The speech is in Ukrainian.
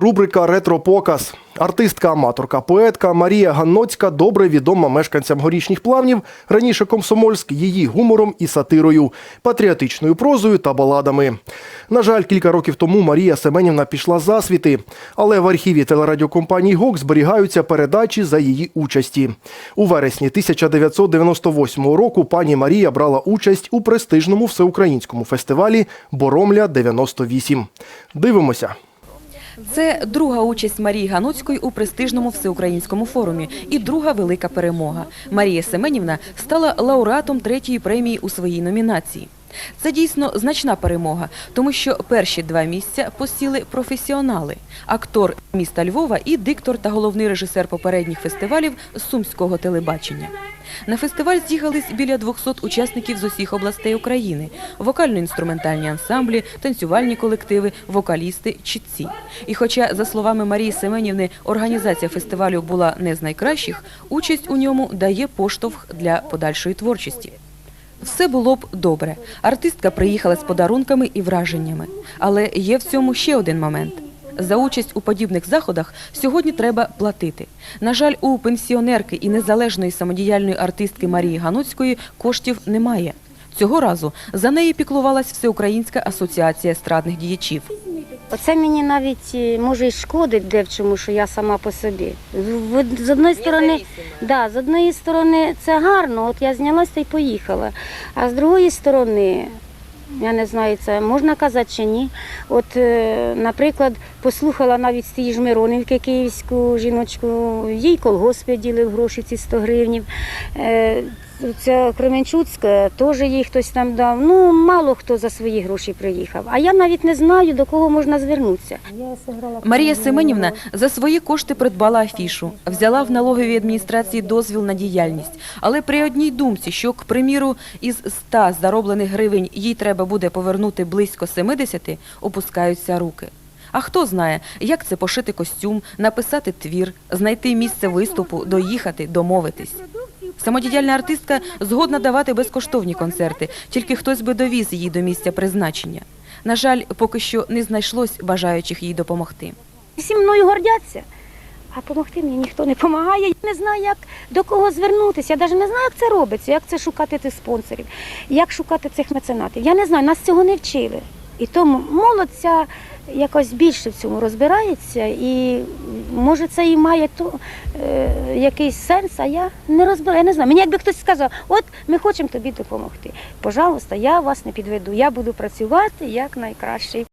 Рубрика Ретропоказ. Артистка, аматорка, поетка Марія Ганноцька добре відома мешканцям горішніх плавнів, раніше Комсомольськ, її гумором і сатирою, патріотичною прозою та баладами. На жаль, кілька років тому Марія Семенівна пішла за світи, але в архіві телерадіокомпанії ГОК зберігаються передачі за її участі. У вересні 1998 року пані Марія брала участь у престижному всеукраїнському фестивалі Боромля 98. Дивимося. Це друга участь Марії Гануцької у престижному всеукраїнському форумі і друга велика перемога. Марія Семенівна стала лауреатом третьої премії у своїй номінації. Це дійсно значна перемога, тому що перші два місця посіли професіонали: актор міста Львова і диктор та головний режисер попередніх фестивалів сумського телебачення. На фестиваль з'їхались біля 200 учасників з усіх областей України: вокально-інструментальні ансамблі, танцювальні колективи, вокалісти, чітці. І хоча, за словами Марії Семенівни, організація фестивалю була не з найкращих, участь у ньому дає поштовх для подальшої творчості. Все було б добре. Артистка приїхала з подарунками і враженнями. Але є в цьому ще один момент. За участь у подібних заходах сьогодні треба платити. На жаль, у пенсіонерки і незалежної самодіяльної артистки Марії Гануцької коштів немає. Цього разу за неї піклувалась Всеукраїнська асоціація естрадних діячів. Оце мені навіть е, може і шкодить де в чому, що я сама по собі. В- З одної сторони, да, з одної сторони це гарно, от я знялася і поїхала. А з другої сторони, я не знаю, це можна казати чи ні. От, е, наприклад, послухала навіть з тієї ж Миронівки київську жіночку, їй колгосп ділив гроші ці 100 гривнів. Ця Кременчуцька теж їй хтось там дав. Ну, мало хто за свої гроші приїхав. А я навіть не знаю, до кого можна звернутися. Марія Семенівна за свої кошти придбала афішу, взяла в налоговій адміністрації дозвіл на діяльність. Але при одній думці, що, к приміру, із 100 зароблених гривень їй треба буде повернути близько 70, опускаються руки. А хто знає, як це пошити костюм, написати твір, знайти місце виступу, доїхати, домовитись. Самодіяльна артистка згодна давати безкоштовні концерти, тільки хтось би довіз її до місця призначення. На жаль, поки що не знайшлось бажаючих їй допомогти. Всі мною гордяться, а допомогти мені ніхто не допомагає. Я не знаю, як до кого звернутися. Я навіть не знаю, як це робиться, як це шукати тих спонсорів, як шукати цих меценатів. Я не знаю, нас цього не вчили. І тому молодь ця якось більше в цьому розбирається, і може це і має то, е, якийсь сенс, а я не розбираю. Я не знаю. Мені якби хтось сказав, от ми хочемо тобі допомогти. Пожалуйста, я вас не підведу. Я буду працювати як найкраще.